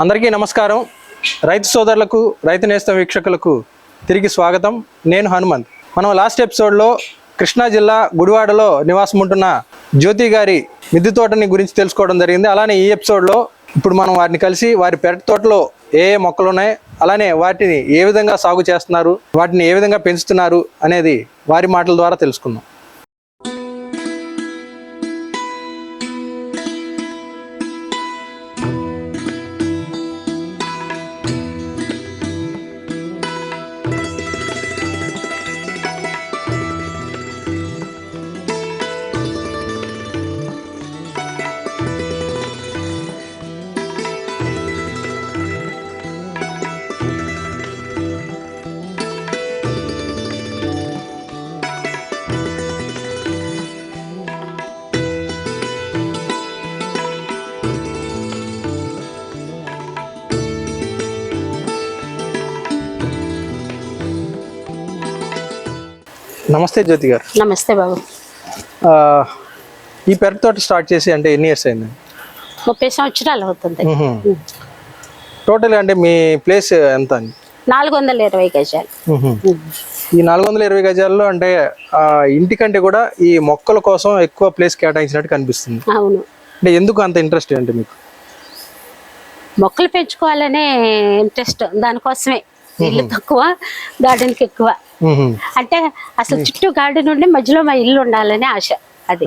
అందరికీ నమస్కారం. రైతు సోదరులకు రైతు నేస్తం వీక్షకులకు తిరిగి స్వాగతం. నేను హనుమంత్. మనం లాస్ట్ ఎపిసోడ్లో కృష్ణా జిల్లా గుడివాడలో నివాసం ఉంటున్న జ్యోతి గారి మిద్దె తోటని గురించి తెలుసుకోవడం జరిగింది. అలానే ఈ ఎపిసోడ్లో ఇప్పుడు మనం వారిని కలిసి వారి పెరటి తోటలో ఏ ఏ మొక్కలు ఉన్నాయి అలానే వాటిని ఏ విధంగా సాగు చేస్తున్నారు వాటిని ఏ విధంగా పెంచుతున్నారు అనేది వారి మాటల ద్వారా తెలుసుకుందాం. నమస్తే జ్యోతి గారు. నమస్తే బాబు. ఈ పెరటి తోట స్టార్ట్ చేసి అంటే ఎన్ని ఇయర్స్ అయింది? ముప్పై సంవత్సరాలు అవుతుంది. టోటల్ అంటే మీ ప్లేస్ ఎంత నాలుగు వందల ఇరవై గజాలు. ఈ నాలుగు వందల ఇరవై గజాల్లో అంటే ఆ ఇంటికంటే కూడా ఈ మొక్కల కోసం ఎక్కువ ప్లేస్ కేటాయించినట్టు కనిపిస్తుంది. అవును. అంటే ఎందుకు అంత ఇంట్రెస్ట్ అంటే మీకు? మొక్కలు పెంచుకోవాలనే ఇంట్రెస్ట్ దానికోసమే. ఇల్లు తక్కువ గార్డెన్కి ఎక్కువ. అంటే అసలు చుట్టూ గార్డెన్ ఉండి మధ్యలో మా ఇల్లు ఉండాలని ఆశ అది.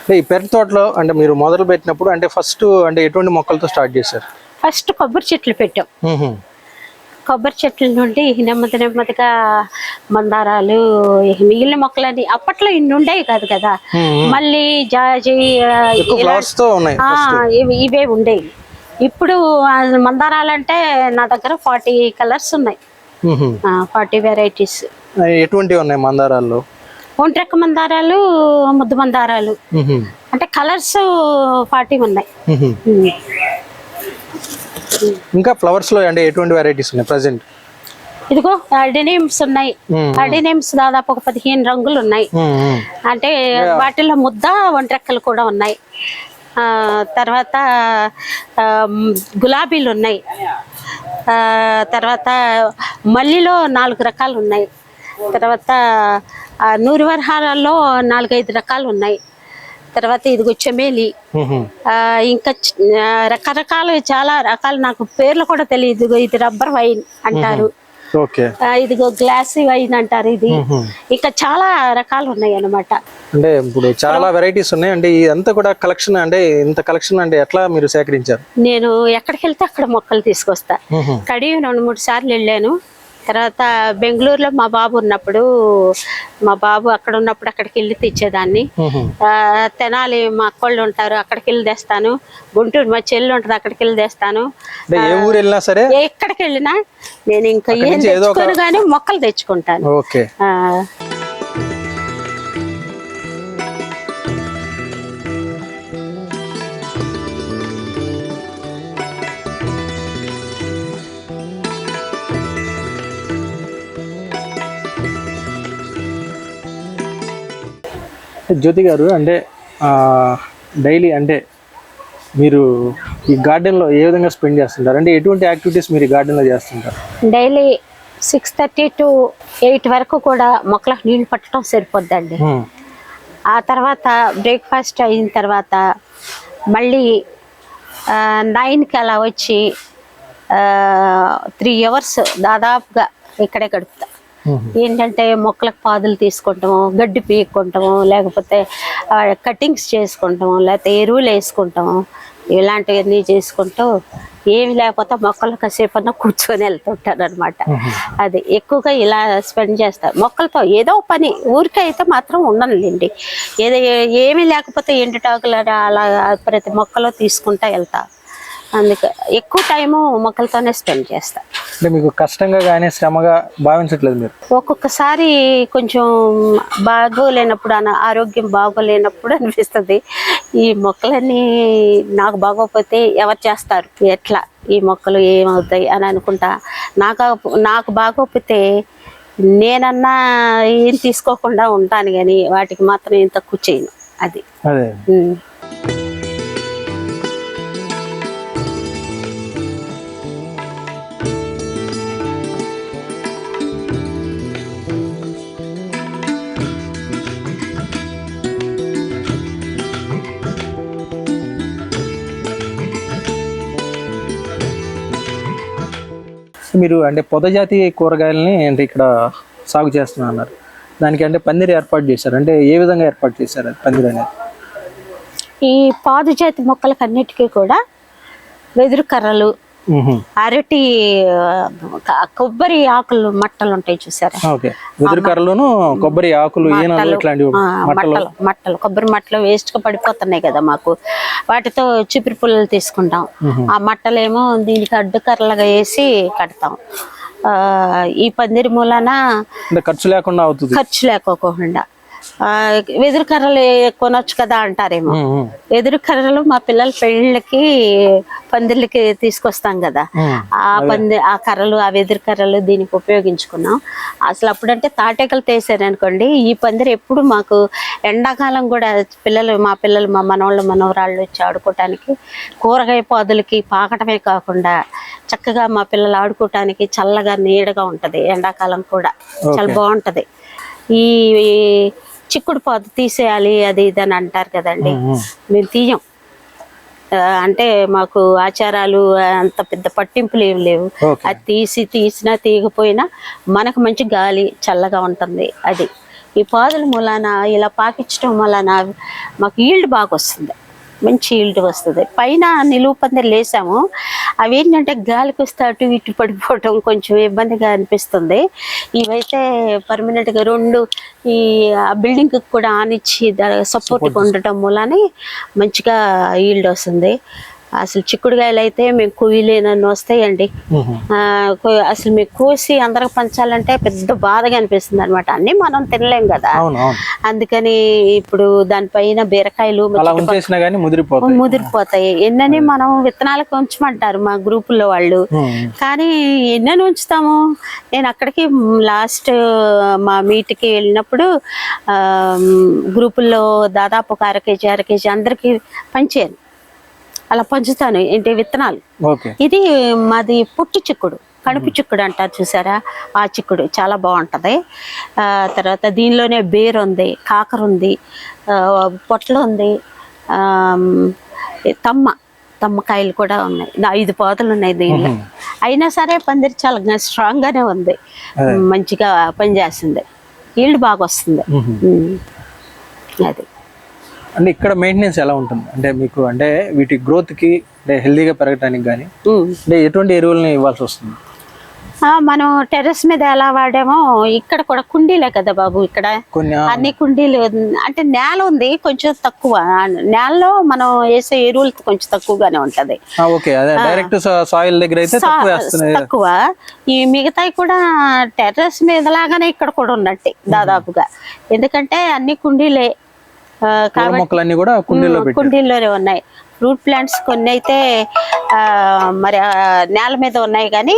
అంటే ఈ పెరటి తోటలో అంటే మీరు మొదలు పెట్టినప్పుడు అంటే ఫస్ట్ అంటే ఎటువంటి మొక్కలతో స్టార్ట్ చేశారు? ఫస్ట్ కొబ్బరి చెట్లు పెట్టాం. కొబ్బరి చెట్ల నుండి నెమ్మది నెమ్మదిగా మందారాలు మిగిలిన మొక్కలని అప్పట్లో ఇన్ని ఉండేవి కాదు కదా. మళ్ళీ జాజి ఇవి ఉండేవి. ఇప్పుడు ఆ, మందారాలంటే నా దగ్గర ఫార్టీ కలర్స్ ఉన్నాయి. Forty varieties. ఎటువంటివి ఉన్నాయి మందారాల్లో? ఒంట్రెక్క మందారాలు ముద్దు మందారాలు. అంటే కలర్స్ ఫార్టీ ఉన్నాయి. ఇంకా ఫ్లవర్స్లో అంటే ఎటువంటి వెరైటీస్ ఉన్నాయి ప్రజెంట్? ఇదిగో అడినేమ్స్ ఉన్నాయి. అడినేమ్స్ దాదాపు ఒక పదిహేను రంగులు ఉన్నాయి. అంటే వాటిలో ముద్ద ఒంట్రెక్కలు కూడా ఉన్నాయి. తర్వాత గులాబీలు ఉన్నాయి. తర్వాత మల్లిలో నాలుగు రకాలు ఉన్నాయి. తర్వాత నూరు వరహాలలో నాలుగైదు రకాలు ఉన్నాయి. తర్వాత ఇదిగో చెమేలి. ఇంకా రకరకాలు చాలా రకాలు నాకు పేర్లు కూడా తెలియదు. ఇది రబ్బర్ వైన్ అంటారు. ఇదిగో గ్లాసీ వైన్ అంటారు ఇది. ఇంకా చాలా రకాలు ఉన్నాయి అన్నమాట అంటే ఇప్పుడు చాలా వెరైటీస్ ఉన్నాయి. అంటే ఇదంతా కూడా కలెక్షన్ అంటే ఇంత కలెక్షన్ అంటే ఎట్లా మీరు సేకరించారు? నేను ఎక్కడికి వెళ్తే అక్కడ మొక్కలు తీసుకొస్తా. కడిగి రెండు మూడు సార్లు వెళ్ళాను. తర్వాత బెంగళూరులో మా బాబు ఉన్నప్పుడు మా బాబు అక్కడ ఉన్నప్పుడు అక్కడికి వెళ్ళి తెచ్చేదాన్ని. తెనాలి మా అక్కోళ్ళు ఉంటారు అక్కడికి వెళ్ళి తెస్తాను. గుంటూరు మా చెల్లి ఉంటుంది అక్కడికి వెళ్ళి తెస్తాను. సరే? ఎక్కడికి వెళ్ళినా నేను ఇంకా ఏం తెచ్చుకోను కానీ మొక్కలు తెచ్చుకుంటాను. జ్యోతి గారు అంటే డైలీ అంటే మీరు ఈ గార్డెన్లో ఏ విధంగా స్పెండ్ చేస్తుంటారు అంటే ఎటువంటి యాక్టివిటీస్ మీరు గార్డెన్లో చేస్తుంటారు daily six thirty to eight వరకు కూడా మొక్కలకు నీళ్ళు పట్టడం సరిపోద్దండి. ఆ తర్వాత బ్రేక్ఫాస్ట్ అయిన తర్వాత మళ్ళీ నైన్కి అలా వచ్చి త్రీ అవర్స్ దాదాపుగా ఇక్కడే గడుపుతా. ఏంటంటే మొక్కలకు పాదులు తీసుకుంటాము గడ్డి పీక్కుంటాము లేకపోతే కటింగ్స్ చేసుకుంటాము లేకపోతే ఎరువులు వేసుకుంటాము ఇలాంటివన్నీ చేసుకుంటూ ఏమి లేకపోతే మొక్కలు కాసేపు అన్నా కూర్చొని వెళ్తుంటాను అనమాట అది ఎక్కువగా ఇలా స్పెండ్ చేస్తారు మొక్కలతో ఏదో పని ఊరికే అయితే మాత్రం ఉండనులేండి. ఏదో ఏమీ లేకపోతే ఎండుటాకులు అలా ప్రతి మొక్కలో తీసుకుంటా వెళ్తా. అందుకే ఎక్కువ టైము మొక్కలతోనే స్పెండ్ చేస్తా. అంటే మీకు కష్టంగా కానీ శ్రమగా భావించట్లేదు మీరు? ఒక్కొక్కసారి కొంచెం బాగోలేనప్పుడు అన ఆరోగ్యం బాగోలేనప్పుడు అనిపిస్తుంది. ఈ మొక్కలన్నీ నాకు బాగోకపోతే ఎవరు చేస్తారు? ఎట్లా ఈ మొక్కలు ఏమవుతాయి అని అనుకుంటా. నాకు నాకు బాగోకపోతే నేనన్నా ఏం తీసుకోకుండా ఉంటాను కానీ వాటికి మాత్రం ఏం తక్కువ చేయను అది. అదే మీరు అంటే పొదజాతి కూరగాయలని అంటే ఇక్కడ సాగు చేస్తున్నారు అన్నారు దానికి అంటే పందిరి ఏర్పాటు చేశారు. అంటే ఏ విధంగా ఏర్పాటు చేశారు అది పందిరి అనేది? ఈ పాదుజాతి మొక్కలకు అన్నిటికీ కూడా వెదురు కర్రలు అరటి కొబ్బరి ఆకులు మట్టలు ఉంటాయి చూసారా? కొబ్బరి ఆకులు మట్టలు కొబ్బరి మట్టలు వేస్ట్గా పడిపోతున్నాయి కదా మాకు. వాటితో చిపిరి పుల్లలు తీసుకుంటాం. ఆ మట్టలేమో దీనికి అడ్డు కర్రలుగా వేసి కడతాం. ఈ పందిరి మూలన ఖర్చు లేకుండా అవుతుంది. ఖర్చు లేకోకుండా. వెదురు కర్రలు కొనొచ్చు కదా అంటారేమో. వెదురు కర్రలు మా పిల్లల పెళ్ళిళ్ళకి పందిళ్ళకి తీసుకొస్తాం కదా. ఆ పంది ఆ కర్రలు ఆ వెదురు కర్రలు దీనికి ఉపయోగించుకున్నాం. అసలు అప్పుడంటే తాటేకలు తీసారు అనుకోండి ఈ పందిరి ఎప్పుడు మాకు ఎండాకాలం కూడా పిల్లలు మా పిల్లలు మా మనవాళ్ళు మనవరాళ్ళు వచ్చి ఆడుకోవటానికి కూరగాయ పాదులకి పాకటమే కాకుండా చక్కగా మా పిల్లలు ఆడుకోవటానికి చల్లగా నీడగా ఉంటది ఎండాకాలం కూడా. చాలా బాగుంటది. ఈ చిక్కుడు పాదు తీసేయాలి అది ఇది అని అంటారు కదండి. మ్మ్. తీయం. అంటే మాకు ఆచారాలు అంత పెద్ద పట్టింపులు ఏం లేవు. అది తీసి తీసినా తీయకపోయినా మనకు మంచి గాలి చల్లగా ఉంటుంది అది. ఈ పాదుల మూలాన ఇలా పాకించడం వలన మాకు ఈల్డ్ బాగా వస్తుంది. మంచి ఈల్డ్ వస్తుంది. పైన నిలువు పందిరి లేసాము. అవి ఏంటంటే గాలికి వస్తే అటు ఇటు పడిపోవటం కొంచెం ఇబ్బందిగా అనిపిస్తుంది. ఇవైతే పర్మనెంట్గా రెండు ఈ బిల్డింగ్ కూడా ఆనిచ్చి సపోర్ట్గా ఉండటం మూలానే మంచిగా ఈల్డ్ వస్తుంది. అసలు చిక్కుడుకాయలు అయితే మేము కుయ్యలేనన్ను వస్తాయండి. మ్మ్. అసలు మీకు కోసి అందరికి పంచాలంటే పెద్ద బాధగా అనిపిస్తుంది అనమాట అన్ని మనం తినలేం కదా. అందుకని ఇప్పుడు దానిపైన బీరకాయలు ముదిరిపోతాయి. ఎన్నని మనం విత్తనాలకు ఉంచమంటారు మా గ్రూపుల్లో వాళ్ళు. మ్మ్. కానీ ఎన్నని ఉంచుతాము? నేను అక్కడికి లాస్ట్ మా మీట్కి వెళ్ళినప్పుడు గ్రూపుల్లో దాదాపు ఒక అర కేజీ అర కేజీ అందరికి పంచాను. అలా పంచుతాను ఏంటి విత్తనాలు. ఇది మాది పుట్టు చిక్కుడు కడుపు చిక్కుడు అంటారు చూసారా? ఆ చిక్కుడు చాలా బాగుంటది. తర్వాత దీనిలోనే బేర్ ఉంది కాకర ఉంది పొట్ల ఉంది తమ్మ తమ్మకాయలు కూడా ఉన్నాయి. ఐదు పోతలు ఉన్నాయి దీనిలో. అయినా సరే పందిరి చాలా స్ట్రాంగ్ గానే ఉంది. మంచిగా పనిచేస్తుంది. ఈల్డ్ బాగా వస్తుంది. అది. అంటే ఇక్కడ మెయింటెనెన్స్ ఎలా ఉంటుంది? అంటే మీకు అంటే వీటి growth కి అంటే హెల్దీగా పెరగడానికి కానీ. అంటే ఎటువంటి ఎరువులని ఇవ్వాల్సి వస్తుంది? మనం టెర్రస్ మీద ఎలా వాడామో ఇక్కడ కూడా కుండీలే కదా బాబు ఇక్కడ. అన్ని కుండీలు అంటే నేల ఉంది కొంచెం తక్కువ. నేలలో మనం వేసే ఎరువులు కొంచెం తక్కువగానే ఉంటది. డైరెక్ట్ సాయిల్ దగ్గర అయితే తక్కువ ఈ మిగతాయి కూడా టెర్రస్ మీద లాగానే ఇక్కడ కూడా ఉన్నట్టే దాదాపుగా. ఎందుకంటే అన్ని కుండీలే. మొక్కలన్నీ కూడా కుండీలో పెట్టి కుండీల్లోనే ఉన్నాయి. ఫ్రూట్ ప్లాంట్స్ కొన్ని అయితే ఆ, మరి ఆ, నేల మీద ఉన్నాయి కానీ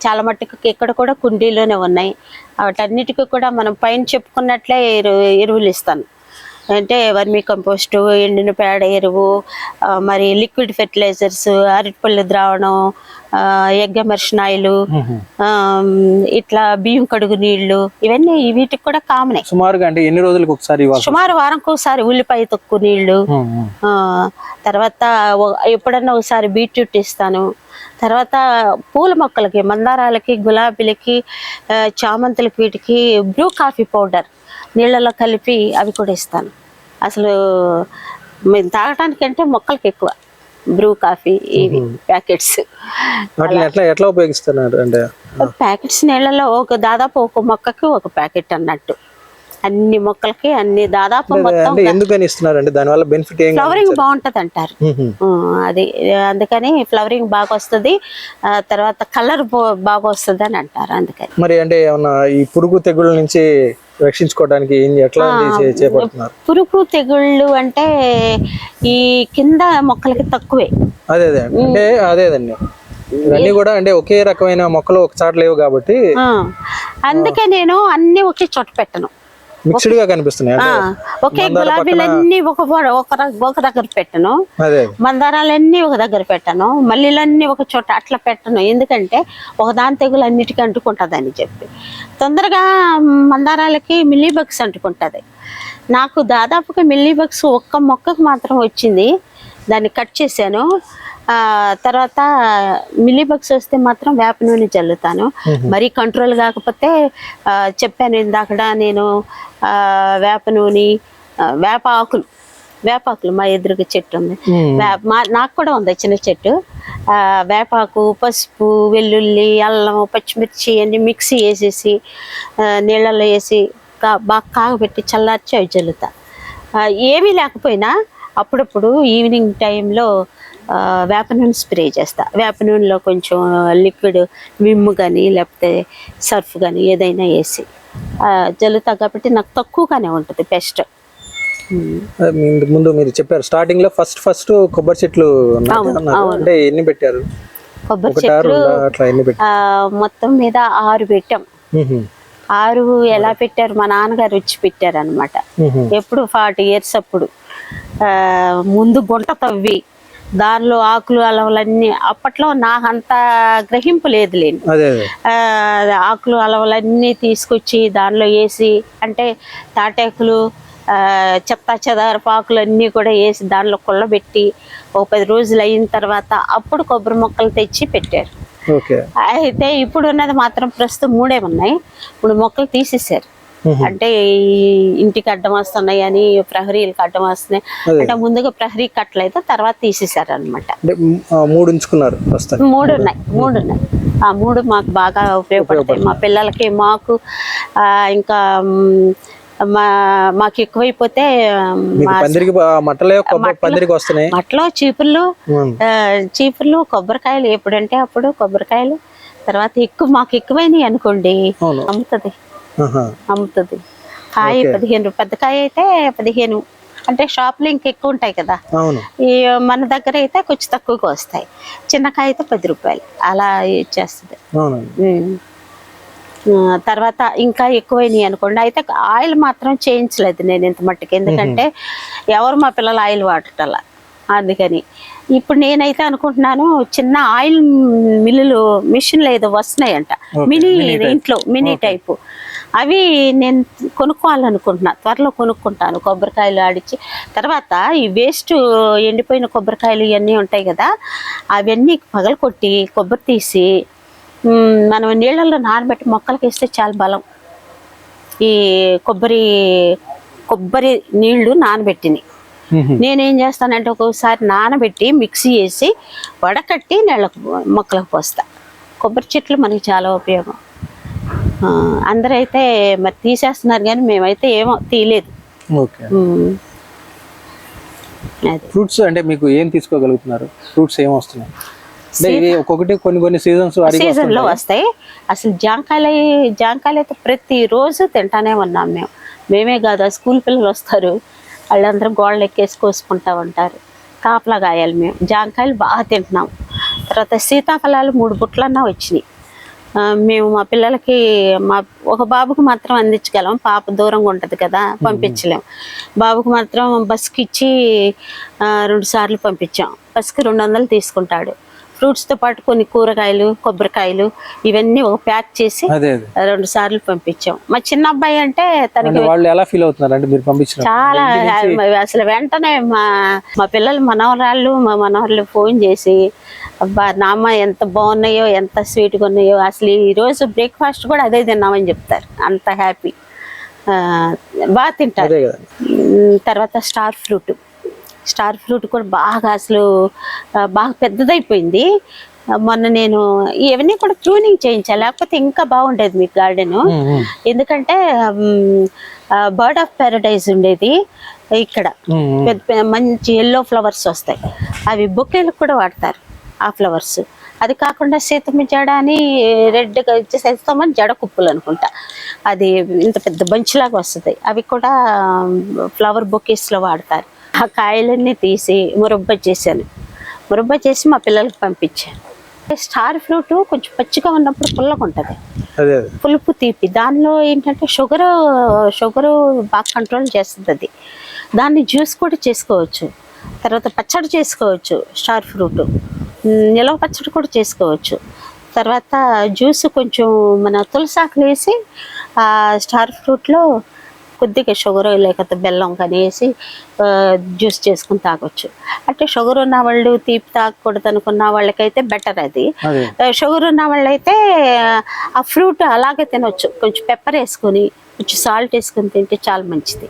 చాలా మట్టుకు ఇక్కడ కూడా కుండీలోనే ఉన్నాయి. వాటన్నిటికీ కూడా మనం పైన చెప్పుకున్నట్లే ఎరు ఎరువులు ఇస్తాను. అంటే వర్మీ కంపోస్టు ఎండిన పేడ ఎరువు మరి లిక్విడ్ ఫెర్టిలైజర్స్ అరటిపళ్ళు ద్రావణం ఎగ్ ఎమర్షన్ ఆయిల్ ఇట్లా బియ్యం కడుగు నీళ్ళు ఇవన్నీ వీటికి కూడా కామనే. సుమారుగా అంటే ఎన్ని రోజులకు ఒకసారి సుమారు వారంకి ఒకసారి ఉల్లిపాయ తొక్కు నీళ్ళు తర్వాత ఎప్పుడన్నా ఒకసారి బీట్రూట్ ఇస్తాను. తర్వాత పూల మొక్కలకి మందారాలకి గులాబీలకి చామంతులకి వీటికి బ్రూ కాఫీ పౌడర్. నీళ్ళలో కలిపి అవి కూడా ఇస్తాను. అసలు మేము తాగటానికంటే మొక్కలకి ఎక్కువ. బ్రూ కాఫీ ఇవి ప్యాకెట్స్. ఎట్లా ఉపయోగిస్తున్నారు అంటే? ప్యాకెట్స్ నీళ్ళలో ఒక దాదాపు ఒక మొక్కకి ఒక ప్యాకెట్ అన్నట్టు. అన్ని మొక్కలకి అన్ని దాదాపు మొత్తం ఎందుకని ఇస్తున్నారు అంటే దానివల్ల బెనిఫిట్ ఏం ఫ్లవరింగ్ బాగుంటది అంటారు అది అందుకని ఫ్లవరింగ్ బాగా వస్తుంది తర్వాత కలర్ బాగా వస్తుంది అని అంటారు అందుకని. మరి అంటే ఏమన్నా ఈ పురుగు తెగుళ్ళ నుంచి రక్షించుకోవడానికి ఎట్లా చేపడుతున్నారు? పురుగు తెగుళ్ళు అంటే ఈ కింద మొక్కలకి తక్కువే. అదే అదే. అంటే అదేదండి ఇవన్నీ కూడా అంటే ఒకే రకమైన మొక్కలు ఒక చాట లేవు కాబట్టి అందుకే నేను అన్ని ఒకే చోట పెట్టను. మిక్స్డ్గా కనిపిస్తున్నాయి ఒకే గులాబీలన్నీ ఒక ఒక ఒక దగ్గర పెట్టను. మందారాలన్నీ ఒక దగ్గర పెట్టను. మల్లెలన్నీ ఒక చోట అట్లా పెట్టను. ఎందుకంటే ఒక దాని తెగులు అన్నిటికీ అంటుకుంటుందని చెప్పి. తొందరగా మందారాలకి మిల్లీ బగ్స్ అంటుకుంటుంది. నాకు దాదాపుగా మిల్లీ బగ్స్ ఒక్క మొక్కకు మాత్రం వచ్చింది. దాన్ని కట్ చేశాను. తర్వాత మిల్లీ బగ్స్ వస్తే మాత్రం వేప నూనె చల్లుతాను. మరీ కంట్రోల్ కాకపోతే చెప్పాను ఇందాకడ నేను వేప నూనె వేప ఆకులు. వేపాకులు మా ఎదురుగా చెట్టు ఉంది. మా- నాకు కూడా ఉంది చిన్న చెట్టు. ఆ, వేపాకు పసుపు వెల్లుల్లి అల్లం పచ్చిమిర్చి అన్ని మిక్సీ వేసేసి ఆ, నీళ్ళల్లో వేసి బాగా కాగబెట్టి చల్లార్చి అవి చల్లుతా. ఏమీ లేకపోయినా అప్పుడప్పుడు ఈవినింగ్ టైంలో వేప నూనె స్ప్రే చేస్తా. వేప నూనెలో కొంచెం లిక్విడ్ విమ్ కానీ లేకపోతే సర్ఫ్ కానీ ఏదైనా వేసి జల్లుతా కాబట్టి నాకు తక్కువగానే ఉంటుంది పెస్ట్. ముందు మీరు చెప్పారు స్టార్టింగ్లో ఫస్ట్ ఫస్ట్ కొబ్బరి చెట్లు. అంటే ఎన్ని పెట్టారు? కొబ్బరి చెట్లు మొత్తం మీద ఆరు పెట్టాం. ఆరు ఎలా పెట్టారు? మా నాన్నగారు వచ్చి పెట్టారు అనమాట. ఎప్పుడు ఫార్టీ ఇయర్స్ అప్పుడు. ముందు గుంట తవ్వి దానిలో ఆకులు అలవలన్నీ అప్పట్లో నాకంత గ్రహింపు లేదులేండి అదే అదే. ఆ, ఆకులు అలవలన్నీ తీసుకొచ్చి దానిలో వేసి అంటే తాటాకులు చెత్త చెదారపు ఆకులు అన్నీ కూడా వేసి దానిలో కుళ్ళబెట్టి ఒక పది రోజులు అయిన తర్వాత అప్పుడు కొబ్బరి మొక్కలు తెచ్చి పెట్టారు. అయితే ఇప్పుడు ఉన్నది మాత్రం ప్రస్తుతం మూడే ఉన్నాయి. ఇప్పుడు మొక్కలు తీసేశారు. మ్మ్. అంటే ఈ ఇంటికి అడ్డం వస్తున్నాయి అని ప్రహరీలకు అడ్డం వస్తున్నాయి. అంటే ముందుగా ప్రహరీ కట్టలైతే తర్వాత తీసేశారు అనమాట మూడు ఉంచుకున్నారు మూడు ఉన్నాయి మూడు ఉన్నాయి ఆ మూడు మాకు బాగా ఉపయోగపడతాయి. మా పిల్లలకి మాకు ఇంకా మ్, మాకు ఎక్కువైపోతే మట్టలే చీపుర్లు చీపుర్లు కొబ్బరికాయలు. ఎప్పుడంటే అప్పుడు కొబ్బరికాయలు తర్వాత ఎక్కువ మాకు ఎక్కువైనాయి అనుకోండి అమ్ముతుంది. అమ్ముతుంది. కాయ పదిహేను పెద్ద కాయ అయితే పదిహేను. అంటే షాప్లో ఇంక ఎక్కువ ఉంటాయి కదా. ఈ మన దగ్గర అయితే కొంచెం తక్కువగా వస్తాయి. చిన్న కాయ అయితే పది రూపాయలు. అలా ఇచ్చేస్తుంది తర్వాత ఇంకా ఎక్కువైనాయి అనుకోండి. అయితే ఆయిల్ మాత్రం చేయించలేదు నేను ఇంత మట్టుకు. ఎందుకంటే ఎవరు మా పిల్లలు ఆయిల్ వాడటల్లా అందుకని. ఇప్పుడు నేనైతే అనుకుంటున్నాను చిన్న ఆయిల్ మిల్లులు మిషన్లు ఏదో వస్తున్నాయంట. మినీ. ఇంట్లో మినీ టైపు. అవి నేను కొనుక్కోవాలనుకుంటున్నా. త్వరలో కొనుక్కుంటాను. కొబ్బరికాయలు ఆడిచి తర్వాత ఈ వేస్ట్ ఎండిపోయిన కొబ్బరికాయలు ఇవన్నీ ఉంటాయి కదా అవన్నీ పగలు కొట్టి కొబ్బరి తీసి మనం నీళ్ళల్లో నానబెట్టి మొక్కలకి వేస్తే చాలా బలం. ఈ కొబ్బరి కొబ్బరి నీళ్ళు నానబెట్టినవి మ్మ్. నేనేం చేస్తానంటే ఒక్కొక్కసారి నానబెట్టి మిక్సీ వేసి వడకట్టి నీళ్ళకు మొక్కలకు పోస్తా. కొబ్బరి చెట్లు మనకి చాలా ఉపయోగం. అందరైతే మరి తీసేస్తున్నారు కానీ మేమైతే ఏమో తీయలేదు. ఫ్రూట్స్ అంటే మీకు ఏం తీసుకోగలుగుతున్నారు? ఫ్రూట్స్ ఏం వస్తున్నాయి? ఒక్కొక్కటి కొన్ని కొన్ని సీజన్స్ సీజన్లో వస్తాయి. అసలు జాంకాయలు జాంకాయలు అయితే ప్రతి రోజు తింటానే ఉన్నాం మేము. మేమే కాదు స్కూల్ పిల్లలు వస్తారు. వాళ్ళందరూ గోడలు ఎక్కేసి కోసుకుంటా ఉంటారు. కాపలా కాయాలి మేము. జాంకాయలు బాగా తింటున్నాం. తర్వాత సీతాఫలాలు మూడు బుట్లన్నా వచ్చినాయి. మేము మా పిల్లలకి మా ఒక బాబుకు మాత్రం అందించగలం. పాప దూరంగా ఉంటుంది కదా పంపించలేం. బాబుకు మాత్రం బస్కి ఇచ్చి రెండు సార్లు పంపించాం. బస్కి రెండు వందలు తీసుకుంటాడు. ఫ్రూట్స్తో పాటు కొన్ని కూరగాయలు కొబ్బరికాయలు ఇవన్నీ ఒక ప్యాక్ చేసి రెండు సార్లు పంపించాం. మా చిన్న అబ్బాయి అంటే తనకి వాళ్ళు ఎలా ఫీల్ అవుతున్నారు మీరు పంపించిన చాలా అసలు వెంటనే మా మా పిల్లలు మనవరాళ్ళు మా మనవరాళ్ళు ఫోన్ చేసి అబ్బా నామ్మ ఎంత బాగున్నాయో ఎంత స్వీట్గా ఉన్నాయో అసలు ఈ రోజు బ్రేక్ఫాస్ట్ కూడా అదే తిన్నామని చెప్తారు. అంత హ్యాపీ బాగా తింటారు. తర్వాత స్టార్ ఫ్రూట్. స్టార్ ఫ్రూట్ కూడా బాగా అసలు బాగా పెద్దదైపోయింది. మొన్న నేను ఇవన్నీ కూడా ప్రూనింగ్ చేయించాను లేకపోతే ఇంకా బాగుండేది మీకు గార్డెన్. ఎందుకంటే బర్డ్ ఆఫ్ పారడైజ్ ఉండేది ఇక్కడ. పెద్ద మంచి ఎల్లో ఫ్లవర్స్ వస్తాయి. అవి బొకేలకు కూడా వాడతారు ఆ ఫ్లవర్స్ అది కాకుండా సీతమ్మ జడ అని రెడ్గా ఇచ్చేసేస్తామని జడ కుప్పులు అనుకుంటా. అది ఇంత పెద్ద బంచ్ లాగా వస్తుంది. అవి కూడా ఫ్లవర్ బొకేస్లో వాడతారు. ఆ కాయలన్నీ తీసి మురబ్బ చేశాను. మురబ్బ చేసి మా పిల్లలకు పంపించాను. స్టార్ ఫ్రూట్ కొంచెం పచ్చిగా ఉన్నప్పుడు పుల్లగా ఉంటుంది. పులుపు తీపి. దానిలో ఏంటంటే షుగర్ షుగరు బాగా కంట్రోల్ చేస్తుంది అది. దాన్ని జ్యూస్ కూడా చేసుకోవచ్చు. తర్వాత పచ్చడి చేసుకోవచ్చు స్టార్ ఫ్రూట్. నిలవ పచ్చడి కూడా చేసుకోవచ్చు. తర్వాత జ్యూస్ కొంచెం మన తులసాకులు వేసి ఆ స్టార్ ఫ్రూట్లో కొద్దిగా షుగర్ లేకపోతే బెల్లం కానీ వేసి జ్యూస్ చేసుకుని తాగొచ్చు. అంటే షుగర్ ఉన్న వాళ్ళు తీపి తాగకూడదు అనుకున్న వాళ్ళకైతే బెటర్ అది. షుగర్ ఉన్న వాళ్ళైతే ఆ ఫ్రూట్ అలాగే తినొచ్చు. కొంచెం పెప్పర్ వేసుకొని కొంచెం సాల్ట్ వేసుకొని తింటే చాలా మంచిది.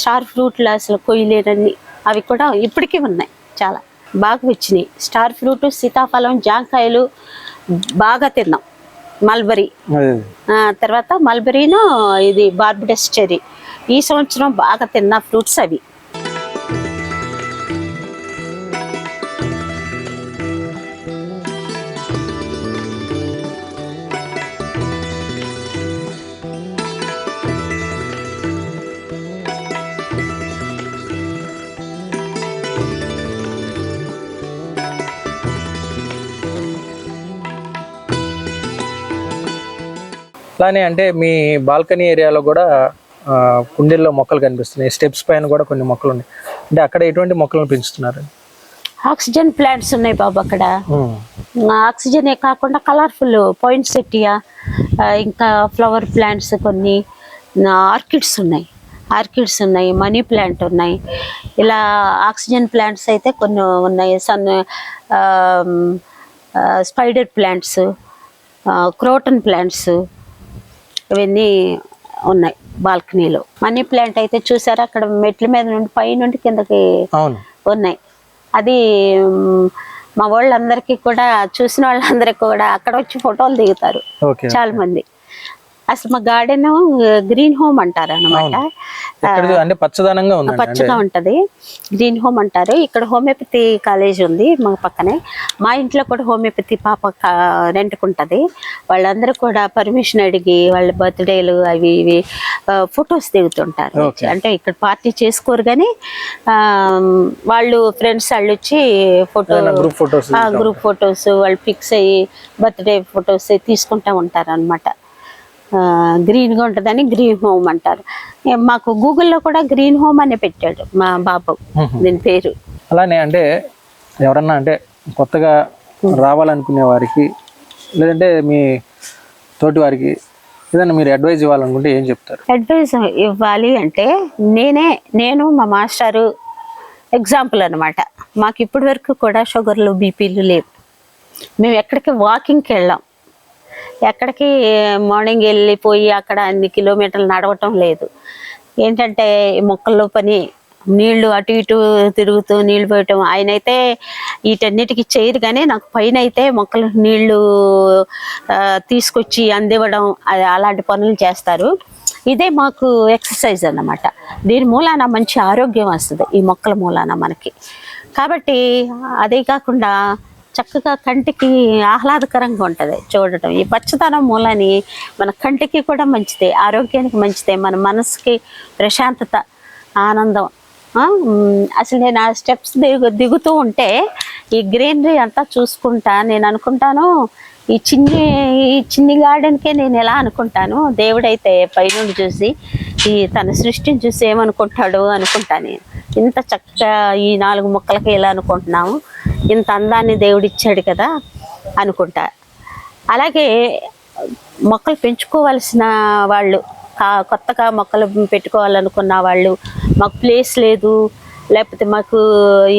స్టార్ ఫ్రూట్లు అసలు కొయ్యలేనన్ని అవి కూడా ఇప్పటికీ ఉన్నాయి చాలా. బాగా వచ్చినాయి. స్టార్ ఫ్రూట్ సీతాఫలం జాంకాయలు బాగా తిన్నాం. మల్బరీ. తర్వాత మల్బరీను ఇది బార్బడస్ చెరీ ఈ సంవత్సరం బాగా తిన్న ఫ్రూట్స్ అవి. అలానే అంటే మీ బాల్కనీ ఏరియాలో కూడా కుండీల్లో మొక్కలు కనిపిస్తున్నాయి. స్టెప్స్ పైన కూడా కొన్ని మొక్కలు ఉన్నాయి. అంటే అక్కడ ఎటువంటి మొక్కలను పెంచుతున్నారు? ఆక్సిజన్ ప్లాంట్స్ ఉన్నాయి బాబు అక్కడ. ఆక్సిజనే కాకుండా కలర్ఫుల్ పాయింట్స్ సెట్టియా ఇంకా ఫ్లవర్ ప్లాంట్స్ కొన్ని ఆర్కిడ్స్ ఉన్నాయి. ఆర్కిడ్స్ ఉన్నాయి మనీ ప్లాంట్ ఉన్నాయి. ఇలా ఆక్సిజన్ ప్లాంట్స్ అయితే కొన్ని ఉన్నాయి. Sun spider plants croton plants ఇవన్నీ ఉన్నాయి బాల్కనీలో. మనీ ప్లాంట్ అయితే చూసారా? అక్కడ మెట్ల మీద నుండి పై నుండి కిందకి ఉన్నాయి. అది మ్, వాళ్ళందరికీ కూడా చూసిన వాళ్ళందరికీ కూడా అక్కడ వచ్చి ఫోటోలు దిగుతారు. చాలా మంది అసలు మా గార్డెన్ గ్రీన్ హోమ్ అంటారు అనమాట అంటే పచ్చదనంగా పచ్చగా ఉంటది. గ్రీన్ హోమ్ అంటారు. ఇక్కడ హోమియోపతి కాలేజ్ ఉంది మా పక్కనే. మా ఇంట్లో కూడా హోమియోపతి పాప రెంట్కుంటది. వాళ్ళందరూ కూడా పర్మిషన్ అడిగి వాళ్ళ బర్త్డేలు అవి ఇవి ఫొటోస్ దిగుతుంటారు. అంటే ఇక్కడ పార్టీ చేసుకోరు కానీ వాళ్ళు ఫ్రెండ్స్ వాళ్ళు వచ్చి photo group photos group photos వాళ్ళు ఫిక్స్ అయ్యి బర్త్డే ఫొటోస్ తీసుకుంటూ ఉంటారు అనమాట గ్రీన్గా ఉంటుందని గ్రీన్ హోమ్ అంటారు. మాకు గూగుల్లో కూడా గ్రీన్ హోమ్ అనే పెట్టాడు మా బాబు. దీని పేరు. అలానే అంటే ఎవరన్నా అంటే కొత్తగా రావాలనుకునే వారికి లేదంటే మీ తోటి వారికి ఏదైనా మీరు అడ్వైజ్ ఇవ్వాలనుకుంటే ఏం చెప్తారు? అడ్వైస్ ఇవ్వాలి అంటే నేనే నేను మా మాస్టారు ఎగ్జాంపుల్ అనమాట మాకు ఇప్పటి వరకు కూడా షుగర్లు బీపీలు లేవు. మేము ఎక్కడికి వాకింగ్కి వెళ్ళాం. ఎక్కడికి మార్నింగ్ వెళ్ళిపోయి అక్కడ అన్ని కిలోమీటర్లు నడవటం లేదు. ఏంటంటే మొక్కల్లో పని నీళ్ళు అటు ఇటు తిరుగుతూ నీళ్ళు పోయటం. ఆయన అయితే వీటన్నిటికీ చేయరు కానీ నాకు పైన అయితే మొక్కలు నీళ్ళు తీసుకొచ్చి అందివ్వడం అలాంటి పనులు చేస్తారు. ఇదే మాకు ఎక్సర్సైజ్ అన్నమాట. దీని మూలాన మంచి ఆరోగ్యం వస్తుంది ఈ మొక్కల మూలాన మనకి. కాబట్టి అదే కాకుండా చక్కగా కంటికి ఆహ్లాదకరంగా ఉంటుంది చూడటం. ఈ పచ్చదనం మూలని మన కంటికి కూడా మంచిదే ఆరోగ్యానికి మంచిదే మన మనసుకి ప్రశాంతత ఆనందం. అసలు నేను ఆ స్టెప్స్ దిగు దిగుతూ ఉంటే ఈ గ్రీనరీ అంతా చూసుకుంటా నేను అనుకుంటాను ఈ చిన్ని ఈ చిన్ని గార్డెన్కే నేను ఎలా అనుకుంటాను దేవుడైతే పైనుండి చూసి ఈ తన సృష్టిని చూసి ఏమనుకుంటాడు అనుకుంటా నేను. ఇంత చక్కగా ఈ నాలుగు మొక్కలకి ఎలా అనుకుంటున్నాము ఇంత అందాన్ని దేవుడిచ్చాడు కదా అనుకుంటా. అలాగే మొక్కలు పెంచుకోవాల్సిన వాళ్ళు కొత్తగా మొక్కలు పెట్టుకోవాలనుకున్న వాళ్ళు మాకు ప్లేస్ లేదు లేకపోతే మాకు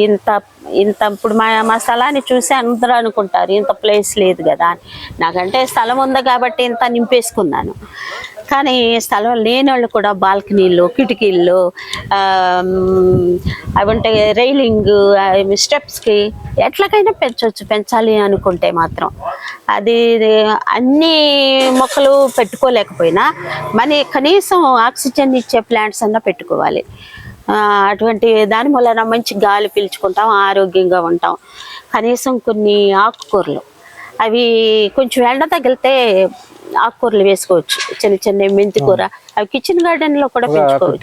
ఇంత ఇంత ఇప్పుడు మా మా స్థలాన్ని చూసి అందరూ అనుకుంటారు ఇంత ప్లేస్ లేదు కదా అని. నాకంటే స్థలం ఉంది కాబట్టి ఇంత నింపేసుకున్నాను. కానీ స్థలం లేని వాళ్ళు కూడా బాల్కనీలు కిటికీళ్ళు అవి ఉంటాయి రైలింగ్ స్టెప్స్కి ఎట్లాగైనా పెంచవచ్చు పెంచాలి అనుకుంటే మాత్రం. అది అన్ని మొక్కలు పెట్టుకోలేకపోయినా మన కనీసం ఆక్సిజన్ ఇచ్చే ప్లాంట్స్ అన్నా పెట్టుకోవాలి. అటువంటి దాని వలన మంచి గాలి పీల్చుకుంటాం ఆరోగ్యంగా ఉంటాం. కనీసం కొన్ని ఆకుకూరలు. అవి కొంచెం ఎండ తగిలితే ఆకుకూరలు వేసుకోవచ్చు. చిన్న చిన్న మెంతి కూర. అవి కిచెన్ గార్డెన్లో కూడా పెంచుకోవచ్చు.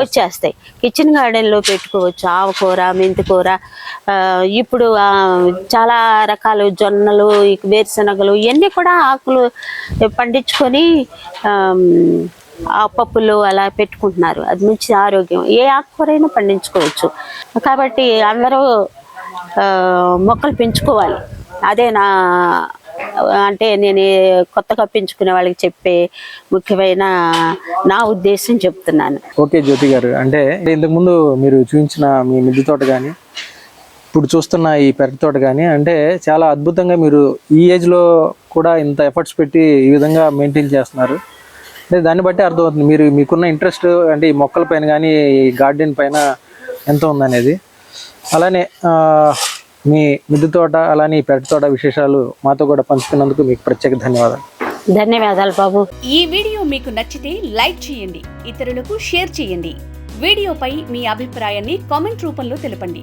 వచ్చేస్తాయి. కిచెన్ గార్డెన్లో పెట్టుకోవచ్చు. ఆవకూర మెంతికూర ఆ, ఇప్పుడు చాలా రకాలు జొన్నలు వేరుశనగలు ఇవన్నీ కూడా ఆకులు పండించుకొని ఆ పప్పులు అలా పెట్టుకుంటున్నారు. అది మంచి ఆరోగ్యం. ఏ ఆకుకూరైనా పండించుకోవచ్చు. కాబట్టి అందరూ మొక్కలు పెంచుకోవాలి. అదే నా అంటే నేను కొత్తగా పెంచుకునే వాళ్ళకి చెప్పే ముఖ్యమైన నా ఉద్దేశం చెప్తున్నాను. ఓకే జ్యోతి గారు. అంటే ఇంతకుముందు మీరు చూపించిన మీ మిద్దె తోట కానీ ఇప్పుడు చూస్తున్న ఈ పెరటి తోట కానీ అంటే చాలా అద్భుతంగా మీరు ఈ ఏజ్లో కూడా ఇంత ఎఫర్ట్స్ పెట్టి ఈ విధంగా మెయింటైన్ చేస్తున్నారు. అంటే దాన్ని బట్టి అర్థమవుతుంది. మీరు మీకున్న ఇంట్రెస్ట్ అంటే ఈ మొక్కల పైన కానీ ఈ గార్డెన్ పైన ఎంత ఉందనేది. అలానే మీ మిద్దె తోట అలానే పెరటి తోట విశేషాలు మాతో కూడా పంచుకున్నందుకు మీకు ప్రత్యేక ధన్యవాదాలు. ధన్యవాదాలు బాబు. ఈ వీడియో మీకు నచ్చితే లైక్ చేయండి ఇతరులకు షేర్ చేయండి. వీడియోపై మీ అభిప్రాయాన్ని కామెంట్ రూపంలో తెలపండి.